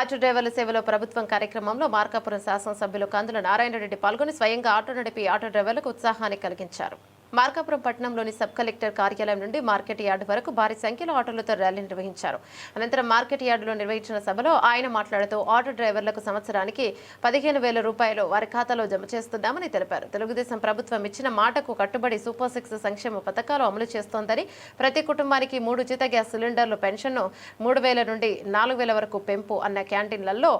Auto డ్రైవర్ల సేవలో ప్రభుత్వం కార్యక్రమంలో మార్కాపురం శాసనసభ్యులు కందుల నారాయణ రెడ్డి పాల్గొని స్వయంగా ఆటో నడిపి ఆటో డ్రైవర్లకు ఉత్సాహాన్ని కలిగించారు. మార్కాపురం పట్టణంలోని సబ్ కలెక్టర్ కార్యాలయం నుండి మార్కెట్ యార్డు వరకు భారీ సంఖ్యలో ఆటోలతో ర్యాలీ నిర్వహించారు. అనంతరం మార్కెట్ యార్డులో నిర్వహించిన సభలో ఆయన మాట్లాడుతూ ఆటో డ్రైవర్లకు సంవత్సరానికి పదిహేను వేల రూపాయలు వారి ఖాతాలో జమ చేస్తున్నామని తెలిపారు. తెలుగుదేశం ప్రభుత్వం ఇచ్చిన మాటకు కట్టుబడి సూపర్ సిక్స్ సంక్షేమ పథకాలు అమలు చేస్తోందని ప్రతి కుటుంబానికి మూడు ఉచిత గ్యాస్ సిలిండర్లు పెన్షన్ను మూడు వేల నుండి నాలుగు వేల వరకు పెంపు అన్న క్యాంటీన్లలో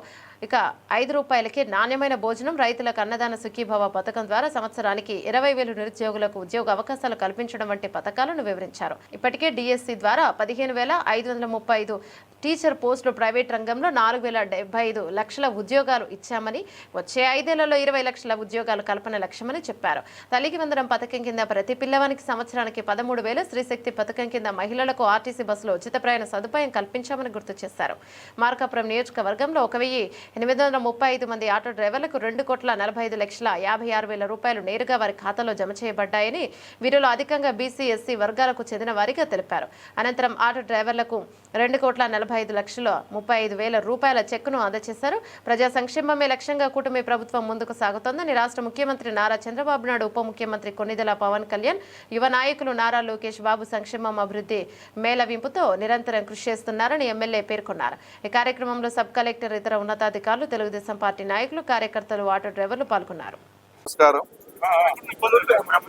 ఇక ఐదు రూపాయలకే నాణ్యమైన భోజనం రైతులకు అన్నదాన సుఖీభవ పథకం ద్వారా సంవత్సరానికి ఇరవై వేలు నిరుద్యోగులకు ఉద్యోగ అవకాశాలు కల్పించడం వంటి పథకాలను వివరించారు. ఇప్పటికే డిఎస్సి ద్వారా పదిహేను వేల ఐదు వందల ముప్పై ఐదు టీచర్ పోస్టులు ప్రైవేట్ రంగంలో నాలుగు వేల డెబ్బై ఐదు లక్షల ఉద్యోగాలు ఇచ్చామని వచ్చే ఐదేళ్ళలో ఇరవై లక్షల ఉద్యోగాలు కల్పన లక్ష్యమని చెప్పారు. తల్లికి వందనం పథకం కింద ప్రతి పిల్లవానికి సంవత్సరానికి పదమూడు వేలు స్త్రీశక్తి పథకం కింద మహిళలకు ఆర్టీసీ బస్సులో ఉచిత ప్రయాణ సదుపాయం కల్పించామని గుర్తు చేశారు. మార్కాపురం నియోజకవర్గంలో ఒక వెయ్యి ఎనిమిది వందల ముప్పై ఐదు మంది ఆటో డ్రైవర్లకు రెండు కోట్ల నలభై ఐదు లక్షల యాభై ఆరు వేల రూపాయలు నేరుగా వారి ఖాతాలో జమ చేయబడ్డాయని వీరిలో అధికంగా బీసీ ఎస్సీ వర్గాలకు చెందిన వారిగా తెలిపారు. అనంతరం ఆటో డ్రైవర్లకు రెండు కోట్ల నలభై ఐదు లక్షల ముప్పై ఐదు వేల రూపాయల చెక్కును అందజేశారు. ప్రజా సంక్షేమమే లక్ష్యంగా కూటమి ప్రభుత్వం ముందుకు సాగుతోందని రాష్ట్ర ముఖ్యమంత్రి నారా చంద్రబాబు నాయుడు ఉప ముఖ్యమంత్రి కొన్నిదెల పవన్ కళ్యాణ్ యువ నాయకులు నారా లోకేష్ బాబు సంక్షేమం అభివృద్ధి మేళవింపుతో నిరంతరం కృషి చేస్తున్నారని ఎమ్మెల్యే పేర్కొన్నారు. ఈ కార్యక్రమంలో సబ్ కలెక్టర్ ఇతర ఉన్నతాధికారులు తెలుగుదేశం పార్టీ నాయకులు కార్యకర్తలు ఆటో డ్రైవర్లు పాల్గొన్నారు. నమస్కారం.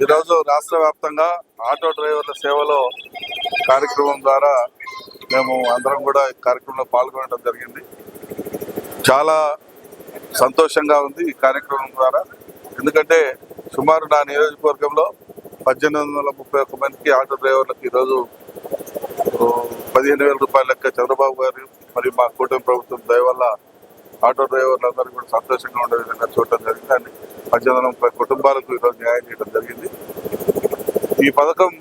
ఈరోజు రాష్ట్ర వ్యాప్తంగా ఆటో డ్రైవర్ల సేవలో కార్యక్రమం ద్వారా మేము అందరం కూడా ఈ కార్యక్రమంలో పాల్గొనడం జరిగింది. చాలా సంతోషంగా ఉంది ఈ కార్యక్రమం ద్వారా. ఎందుకంటే సుమారు నా నియోజకవర్గంలో పద్దెనిమిది వందల ముప్పై ఒక్క మందికి ఆటో డ్రైవర్లకు ఈరోజు పదిహేను వేల రూపాయల లెక్క చంద్రబాబు గారు మరియు మా కూటమి ప్రభుత్వం దయ వల్ల ఆటో డ్రైవర్లందరూ కూడా సంతోషంగా ఉండే విధంగా చూడటం జరిగింది. అని పద్దెనిమిది వందల ముప్పై కుటుంబాలకు ఈరోజు న్యాయం చేయడం జరిగింది. ఈ పథకం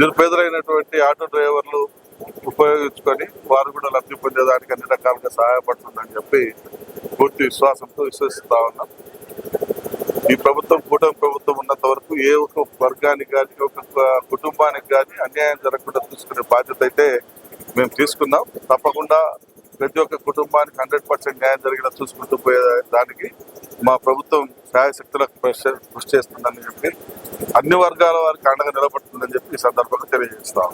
నిరుపేదలైనటువంటి ఆటో డ్రైవర్లు ఉపయోగించుకొని వారు కూడా లబ్ధి పొందేదానికి అన్ని రకాలుగా సహాయపడుతుందని చెప్పి పూర్తి విశ్వాసంతో విశ్వసిస్తా ఉన్నాం. ఈ ప్రభుత్వం కూటమి ప్రభుత్వం ఉన్నంత వరకు ఏ ఒక్క వర్గానికి కానీ ఒక కుటుంబానికి కానీ అన్యాయం జరగకుండా చూసుకునే బాధ్యత అయితే మేము తీసుకున్నాం. తప్పకుండా ప్రతి ఒక్క కుటుంబానికి హండ్రెడ్ పర్సెంట్ న్యాయం జరిగేలా చూసుకుంటూ పోయే దానికి మా ప్రభుత్వం శాయశక్తులకు కృషి చేస్తుందని చెప్పి అన్ని వర్గాల వారికి అండగా నిలబడుతుందని చెప్పి ఈ సందర్భంగా తెలియజేస్తాం